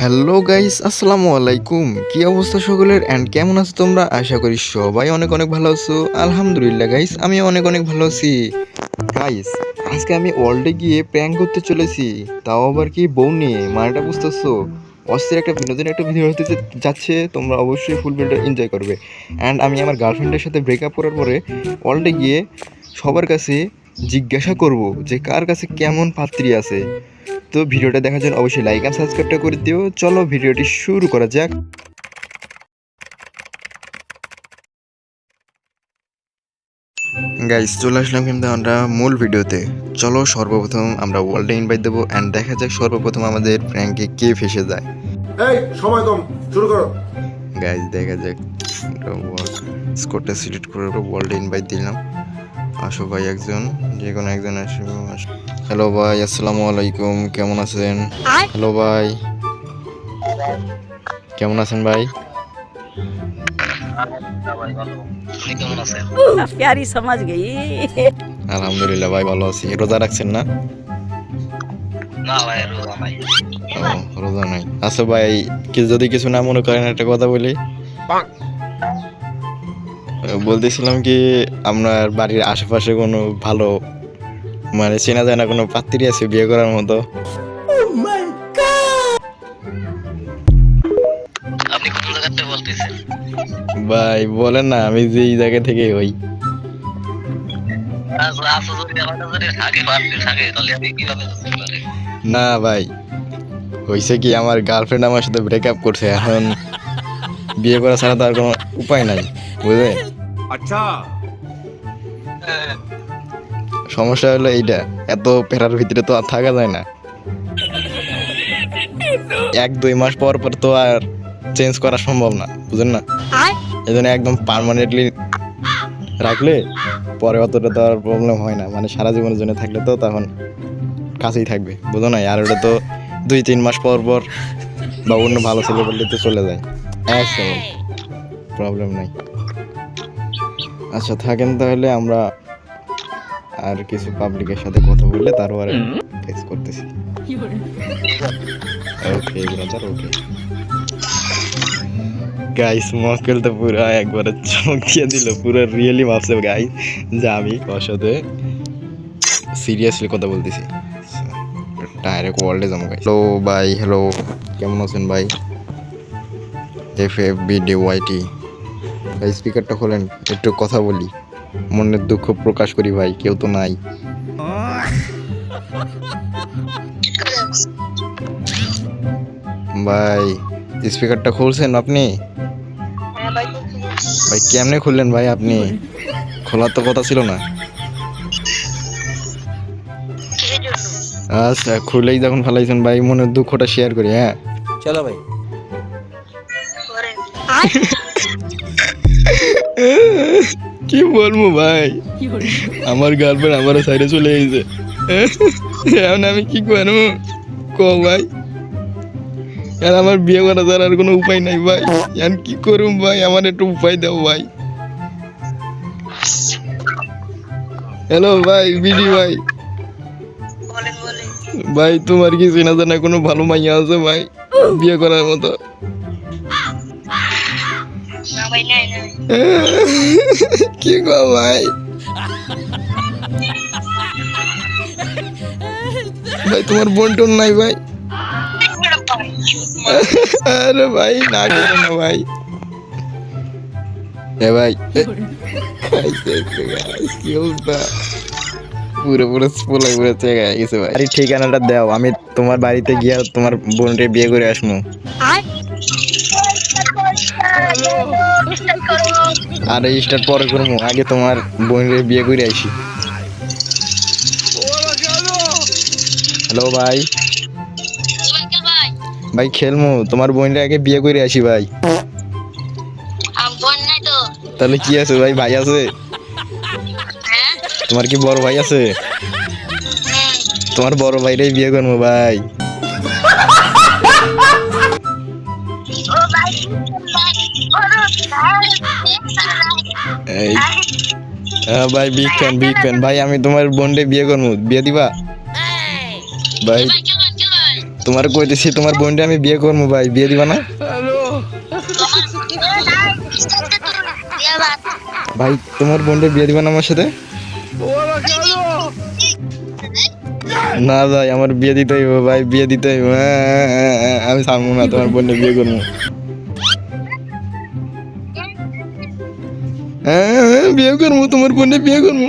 Hello guys আসসালামু আলাইকুম। কি অবস্থা সকলের? অ্যান্ড কেমন আছো তোমরা? আশা করি সবাই অনেক অনেক ভালো আছো। আলহামদুলিল্লাহ গাইস আমি অনেক অনেক ভালো আছি। গাইস আজকে আমি ওয়ার্ল্ডে গিয়ে প্র্যাঙ্ক করতে চলেছি। তাও আবার কি বউ নিয়ে? মানেটা বুঝতেছো? অস্থির একটা বিনোদন একটা ভিডিও হতে যাচ্ছে। তোমরা অবশ্যই ফুল ভিডিওটা এনজয় করবে। অ্যান্ড আমি আমার গার্লফ্রেন্ডের সাথে ব্রেকআপ করার পরে ওয়ার্ল্ডে গিয়ে সবার কাছে জিজ্ঞাসা করব যে কার কাছে কেমন পাত্রী আছে। তো ভিডিওটা দেখার জন্য অবশ্যই লাইক আর সাবস্ক্রাইবটা করে দিও। চলো ভিডিওটি শুরু করা যাক। গাইস চলে আসলাম কিন্তু আমরা মূল ভিডিওতে। চলো সর্বপ্রথম আমরা ওয়ার্ল্ডে ইনভাইট দেবো অ্যান্ড দেখা যাক সর্বপ্রথম আমাদের প্র্যাঙ্কে কে ফেসে যায়। এই সময় কম শুরু করো। গাইস দেখা যাক। স্কোরটা সিলেক্ট করে ওয়ার্ল্ডে ইনভাইট দিলাম। আসো ভাই একজন যে কোনো একজন আসো হ্যালো ভাই আসসালামু আলাইকুম কেমন আছেন? হ্যালো ভাই। কেমন আছেন ভাই? আলহামদুলিল্লাহ ভাই ভালো আছি। রোজা রাখছেন না? ভাই রোজা নাই। আচ্ছা ভাই যদি কিছু না মনে করেন একটা কথা বলি? বলতেছিলাম কি আপনার বাড়ির আশেপাশে কোনো ভালো মানে চেনা যায় না কোনো পাত্রী আছে বিয়ে করার মতো? আপনি কোন জায়গাতে বলতেছেন? ভাই বলেন না আমি যে এই জায়গা থেকে হই। আচ্ছা আচ্ছা পারি? না ভাই হয়েছে কি আমার গার্লফ্রেন্ড আমার সাথে ব্রেকআপ করছে এখন বিয়ে করা ছাড়া তো আর কোনো উপায় নাই বুঝলে সমস্যা হলো এইটা এত পেরার ভিতরে তো আর থাকা যায় না। এক দুই মাস পর পর তো আর চেঞ্জ করা সম্ভব না বুঝেন না? এই জন্য একদম পার্মানেন্টলি রাখলে পরে অতটা তো আর প্রবলেম হয় না। মানে সারা জীবনের জন্য থাকলে তো তখন কাছেই থাকবে বুঝো না? আর ওটা তো দুই তিন মাস পর পর বা অন্য ভালো ছেলে বললে তো চলে যায়। আচ্ছা প্রবলেম নাই। আচ্ছা থাকেন তাহলে আমরা আর কিছু পাবলিকের সাথে কথা বললে তারপরে ফেস করতেছি। ওকে ব্রাদার ওকে গাইস মক্কেল তো পুরো একবারে চমক দিয়ে দিল পুরো রিয়েলি ভাবছে গাইস যে আমি ওর সাথে সিরিয়াসলি কথা বলতেছি। ডাইরেক্ট ওয়ার্ল্ডে যাব গাইস হ্যালো ভাই হ্যালো কেমন আছেন ভাই F F B D Y T ভাই স্পিকারটা খোলেন একটু কথা বলি। মনের দুঃখ প্রকাশ করি ভাই কেউ তো নাই। ভাই স্পিকারটা খুলছেন আপনি? ভাই কেমনে খুললেন ভাই আপনি? খোলার তো কথা ছিল না। আচ্ছা খুলেই যখন ফেলাইছেন ভাই মনের দুঃখটা শেয়ার করি হ্যাঁ। চলো ভাই। কি বলব ভাই? আমার গার্লফ্রেন্ড আমার সাইডে চলে গেছে। এখন আমি কি করব? ক ভাই। আর আমার বিয়ে করা ছাড়া আর কোনো উপায় নাই ভাই। এখন কি করুম ভাই? আমার একটু উপায় দাও ভাই। হ্যালো ভাই বিডি ভাই। ভাই তোমার কি চেনা জানা কোনো ভালো মাইয়া আছে ভাই? বিয়ে করার মতো? কি গো ভাই ভাই তোমার বোন টোন নাই ভাই আরে ভাই না করো না ভাই এ ভাই কি অবস্থা পুরো পুরো পোলাই পুরো চেয়ে গেছে ভাই আরে ঠিকানাটা দাও আমি তোমার বাড়িতে গিয়ে তোমার বোনকে বিয়ে করে আসব আর স্টার্ট পরে করব আগে তোমার বোনের বিয়ে করে আসি। হ্যালো ভাই। ভাই। খেলমু তোমার বোনটা আগে বিয়ে করে আসি ভাই। তাহলে কি আছে ভাই ভাই আছে? হ্যাঁ? তোমার কি বড় ভাই আছে? তোমার বড় ভাইটাই বিয়ে করব ভাই। এই। হ্যাঁ ভাই বিগ ফ্যান বিগ ফ্যান ভাই আমি তোমার বোনটা বিয়ে করব বিয়ে দিবা? ভাই তোমার কইতেছি তোমার বোনটা আমি বিয়ে করব ভাই। বিয়ে দিবা না? ভাই তোমার বোনটা বিয়ে দিবা না আমার সাথে? না ভাই আমার বিয়ে দিতে হইব ভাই বিয়ে দিতে হইব। হ্যাঁ, আমি থামবো না তোমার বোনটা বিয়ে করব হ্যাঁ বিয়ে করব, তোমার বোনটা বিয়ে করব।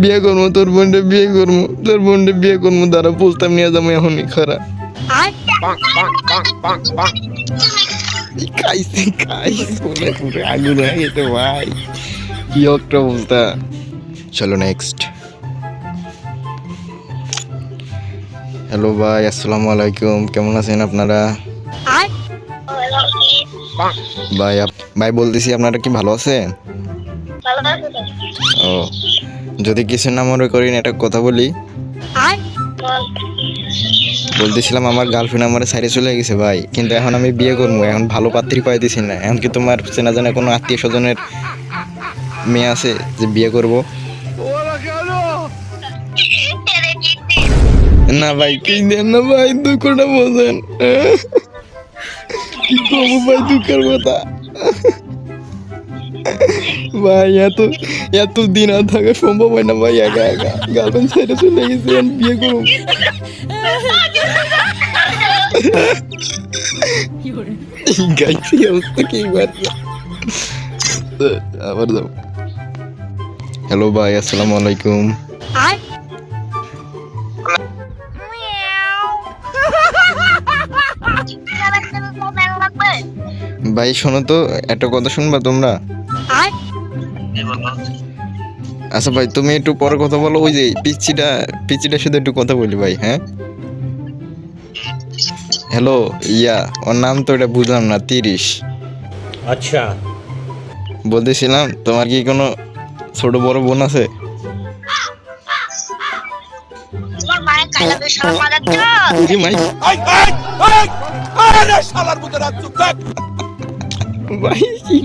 বিয়ে করব, তোর বোনটা বিয়ে করব, তোর বোনটা বিয়ে করব, দাঁড়া প্রস্তাব নিয়ে যাব, এখনই খারা। খাইছে খাইছে পুরো পুরো আগুন গেছে ভাই। একটা চলো নেক্সট হ্যালো ভাই আসসালামু আলাইকুম। কেমন আছেন আপনারা? ভাই আপ- ভাই বলতেছি আপনারা কি ভালো আছেন? ও যদি কিছু না মনে করেন একটা কথা বলি। বলতেছিলাম আমার গার্লফ্রেন্ড আমার সাইডে চলে গেছে ভাই কিন্তু এখন আমি বিয়ে করব এখন ভালো পাত্রী পাইতেছি না। এখন কি তোমার চেনা জানা কোনো আত্মীয় স্বজনের মেয়ে আছে যে বিয়ে করব? না ভাই কি দেন না ভাই, দুঃখটা বোঝেন। কি করব ভাই, দুঃখের কথা? ভাই, এত এত দিন আর থাকা সম্ভব হয় না ভাই, একা একা। গার্লফ্রেন্ড সাইডে চলে গেছে বিয়ে আবার হ্যালো ভাই, আসসালামু আলাইকুম। ভাই শোনো তো একটা কথা শুনবা তোমরা আচ্ছা ভাই তুমি একটু পরে কথা বলো ওই যে পিচিটা পিচিটার সাথে একটু কথা বলি ভাই হ্যাঁ হ্যালো ইয়া ওর নাম তো এটা বুঝলাম না তিরিশ আচ্ছা বলতেছিলাম তোমার কি কোনো ছোট বড় বোন আছে মায়ের ভাই কি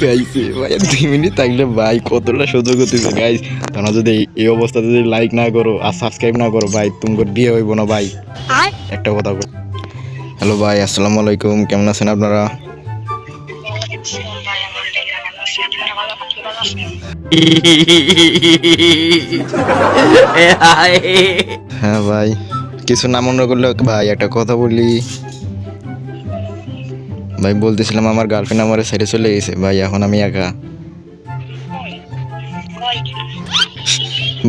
গাইছে ভাই দুই মিনিট থাকলে ভাই কতটা সহ্য করতেছে গাইস তোমরা যদি এই- এই অবস্থাতে যদি লাইক না করো আর সাবস্ক্রাইব না করো ভাই তোমার বিয়ে হইব না ভাই। একটা কথা বল। হ্যালো ভাই আসসালামু আলাইকুম কেমন আছেন আপনারা? হ্যাঁ ভাই কিছু না মনে করলে ভাই একটা কথা বলি। ভাই বলতেছিলাম আমার গার্লফ্রেন্ড আমার ছেড়ে চলে গেছে। ভাই এখন আমি একা।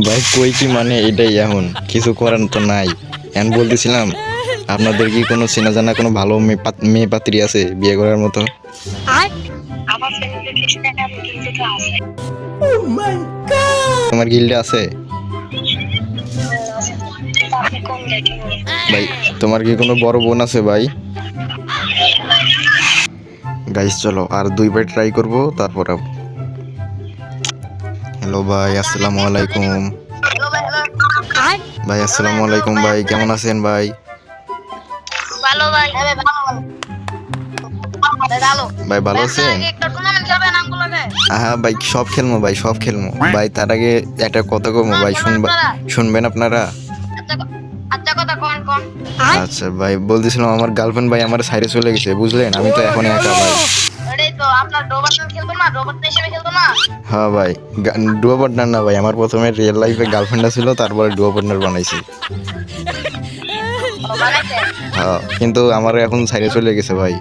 ভাই কই কি মানে এটাই এখন? কিছু করার তো নাই। এখন বলতেছিলাম আপনাদের কি কোনো চেনা জানা কোনো ভালো মেয়ে পাত- মেয়ে পাত্রী আছে বিয়ে করার মতো? আমার গিল্ডে আছে? ভাই তোমার কি কোনো বড় বোন আছে ভাই? গাইস চলো আর দুই দুইবার ট্রাই করব তারপর হ্যালো ভাই আসসালামু আলাইকুম। ভাই আসসালামু আলাইকুম ভাই কেমন আছেন ভাই? ভালো ভাই। ভাই ভালো আছেন? হ্যাঁ ভাই সব খেলব ভাই সব খেলব ভাই তার আগে একটা কথা কমো ভাই শুনবা শুনবেন আপনারা? আচ্ছা আচ্ছা কথা কোন কোন। আচ্ছা ভাই বলতেছিলাম আমার গার্লফ্রেন্ড ভাই আমার সাইডে চলে গেছে বুঝলেন? আমি তো এখন একা ভাই। এটাই তো আপনার ডোবার খেলতো না ডোবার হিসেবে খেলতো না। হ্যাঁ ভাই ডুয়ো পার্টনার না ভাই। আমার প্রথমে রিয়েল লাইফে গার্লফ্রেন্ড ছিল তারপরে ডুয়ো পার্টনার বানাইছি। হ্যাঁ কিন্তু আমার এখন সাইডে চলে গেছে ভাই।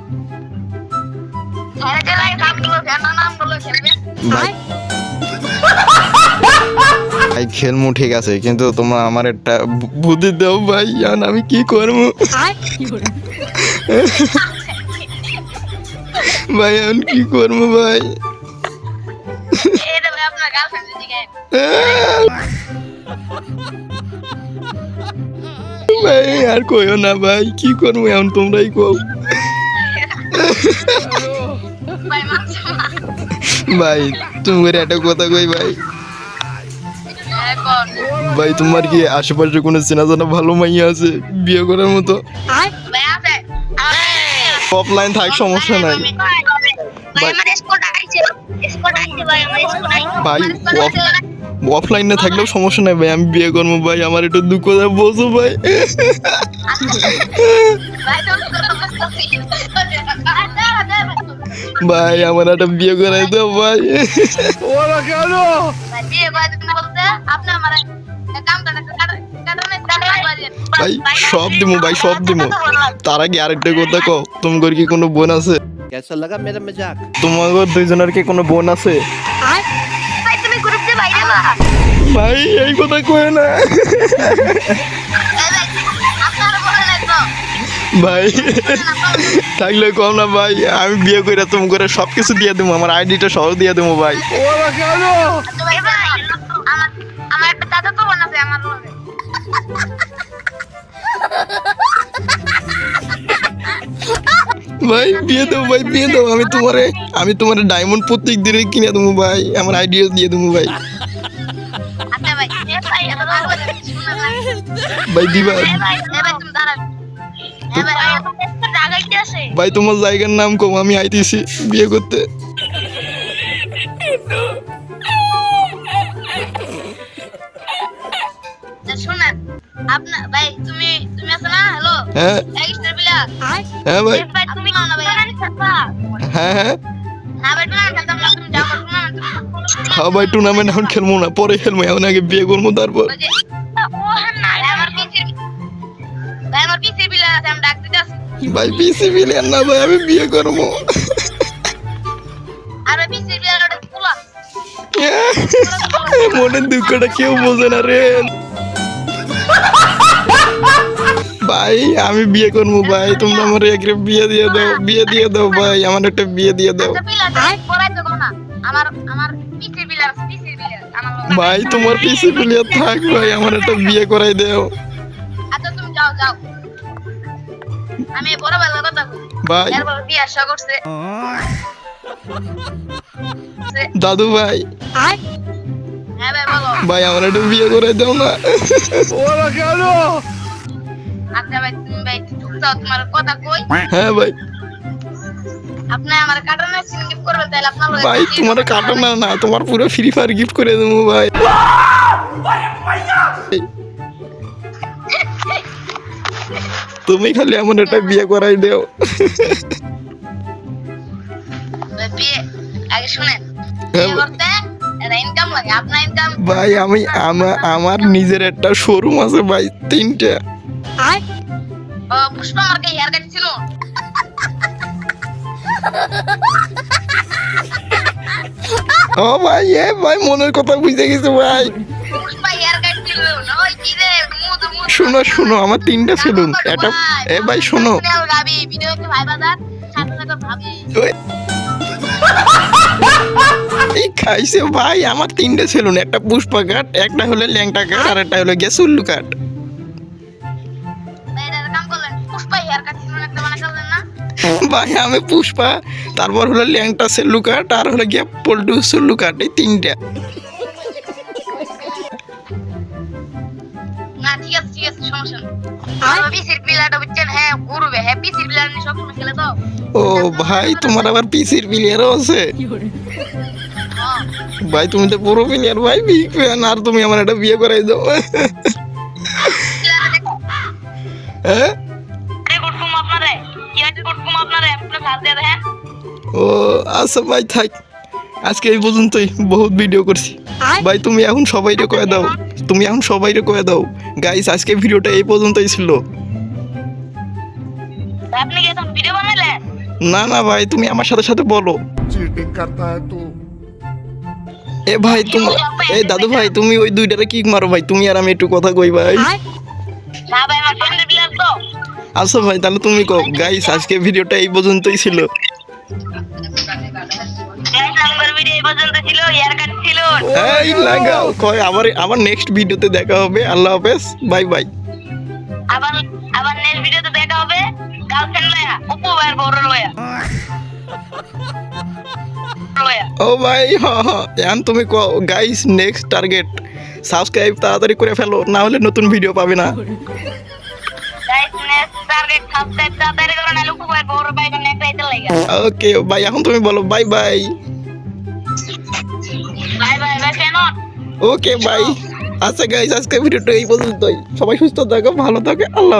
ভাই ভাই খেলমু ঠিক আছে কিন্তু তোমরা আমার একটা বুদ্ধি দাও ভাই এখন আমি কি করব? ভাই এখন কি করব ভাই? ভাই আর কইও না ভাই কি করব এখন তোমরাই কও। ভাই তোমার একটা কথা কই ভাই। ভাই তোমার কি আশেপাশে কোনো চেনা জানা ভালো মাইয়া আছে? বিয়ে করার মতো? অফলাইন থাক সমস্যা নাই। ভাই। অফলাইনে থাকলেও সমস্যা নাই ভাই আমি বিয়ে করব ভাই আমার একটু দুঃখ দেয় বোঝো ভাই। ভাই তো আমার একটা বিয়ে করাই দাও ভাই। ভাই বিয়ে ভাই সব দিমু ভাই সব দিমু। তার আগে আরেকটা কথা কও তোমার কি কোনো বোন আছে? কেসা লাগা মেরা মজাক? তোমার দুইজনের কি কোনো বোন আছে? ভাই তুমি গ্রুপ দিয়ে বাইরে না ভাই এই কথা কয় না। ভাই থাকলে কম না ভাই আমি বিয়ে করে তুমি করে সব কিছু দিয়ে দেবো আমার আইডিটা সহ দিয়ে দেবো ভাই আমার ভাই বিয়ে দেবো ভাই বিয়ে দেবো। আমি তোমারে আমি তোমার ডায়মন্ড প্রত্যেক দিনে কিনে দেবো ভাই। আমার আইডিয়া দিয়ে দেবো ভাই। আচ্ছা ভাই দিবা। ভাই তোমার জায়গার নাম কম আমি আইতেছি বিয়ে করতে। তুমি তুমি আছো না? হ্যালো হ্যাঁ। এক্সট্রা বিলা হ্যাঁ ভাই। ভাই তুমি নাও না। ভাই হ্যাঁ। হ্যাঁ না হ্যাঁ ভাই টুর্নামেন্ট এখন খেলব না পরে খেলব এখন আগে বিয়ে করব তারপর। ভাই আমি বিলিয়ন না ভাই বিয়ে করব। তুলা মনের দুঃখটা কেউ বোঝে না রে। ভাই আমি বিয়ে করব ভাই। তোমরা আমার একটা বিয়ে দিয়ে দাও বিয়ে দিয়ে দাও ভাই আমার একটা বিয়ে দিয়ে দাও। বিলা পড়াই তো না। আমার আমার পিছে বিলা আছে পিছে বিলা আমার লগে। ভাই তোমার পিসি বিলিয়ন থাক ভাই আমার একটা বিয়ে করাই দাও। আচ্ছা তুমি যাও যাও। আমি বড় ভাই কথা ভাই। এরপর বিয়ে আশা করছে। দাদু ভাই। হ্যাঁ ভাই ভাই আমার একটা বিয়ে করাই দাও না। আচ্ছা ভাই তুমি ভাই চুপ যাও তোমার কথা কই? হ্যাঁ ভাই। আপনি আমার কাটানো সিন গিফট করবেন তাহলে আপনার ভাই তোমার কাটো না না তোমার পুরো ফ্রি ফায়ার গিফট করে দেবো ভাই। তুমি খালি এমন একটা বিয়ে করাই দাও। ভাই, বিয়ে আগে শুনেন হ্যাঁ বিয়ে করতে ইনকাম লাগে আপনার ইনকাম ভাই আমি আমার নিজের একটা শোরুম আছে ভাই তিনটা। ও পুষ্পা মার্কে হেয়ার কাট ছিল। ও ভাই এ ভাই মনের কথা বুঝতে গেছে ভাই। শোনো শোনো আমার তিনটা সেলুন একটা এ ভাই শোনো। গাবি ভিডিও একটু ভাই বাজার সাথে সাথে ভাবি। ওই- এই খাইছে ভাই? আমার তিনটা সেলুন একটা পুষ্পা কাঠ একটা হলো ল্যাংটা কাঠ আর একটা হলো গিয়ে সুল্লু ভাই আমি পুষ্পা তারপর হলো ল্যাংটা সেল্লু কাট আর হলো গিয়ে পল্টু সুল্লু কাট এই তিনটা। না ঠিক আছে ঠিক আছে সমস্যা নেই। আমার পিসির পিলাটা বুঝছেন হ্যাঁ হ্যাঁ ও ভাই তোমার আবার পিসির প্লেয়ারও আছে। হ্যাঁ। ভাই তুমি তো পুরো প্লেয়ার ভাই বিগ ফ্যান আর তুমি আমার একটা বিয়ে করাই দাও। হ্যাঁ? হ্যাঁ? ও আচ্ছা ভাই থাক। আজকে এই পর্যন্তই। বহুত ভিডিও করছি। ভাই তুমি এখন সবাইরে কয়ে দাও। তুমি এখন সবাইরে কয়ে দাও। গাইস আজকে ভিডিওটা এই পর্যন্তই ছিল। আপনি কি এখন ভিডিও বানালেন না না ভাই তুমি আমার সাথে সাথে বলো। চিটিং করতা হ্যায় তু। এ ভাই তুমি এই দাদু ভাই তুমি ওই দুইটারে কিক মারো ভাই। তুমি আর আমি একটু কথা কই ভাই। না ভাই আমার ফ্রেন্ডের বিলাস তো। আচ্ছা ভাই তাহলে তুমি কও। গাইস আজকে ভিডিওটা এই পর্যন্তই ছিল। এই লাগাও কয় আবার আবার নেক্সট ভিডিওতে দেখা হবে। আল্লাহ হাফেজ বাই বাই আবার আবার নেক্সট ভিডিওতে দেখা হবে। গার্লফ্রেন্ড লয়া উপু ভাইয়ের বড় লয়া। ও ভাই হ হ। এখন তুমি গাইস নেক্সট টার্গেট সাবস্ক্রাইব তাড়াতাড়ি করে ফেলো না হলে নতুন ভিডিও পাবে না। ওকে ভাই এখন তুমি বলো bye bye. Bye bye bye okay bye. আচ্ছা গাইস আজকে ভিডিওটা এই পর্যন্তই। সবাই সুস্থ থাকো ভালো থাকে আল্লাহ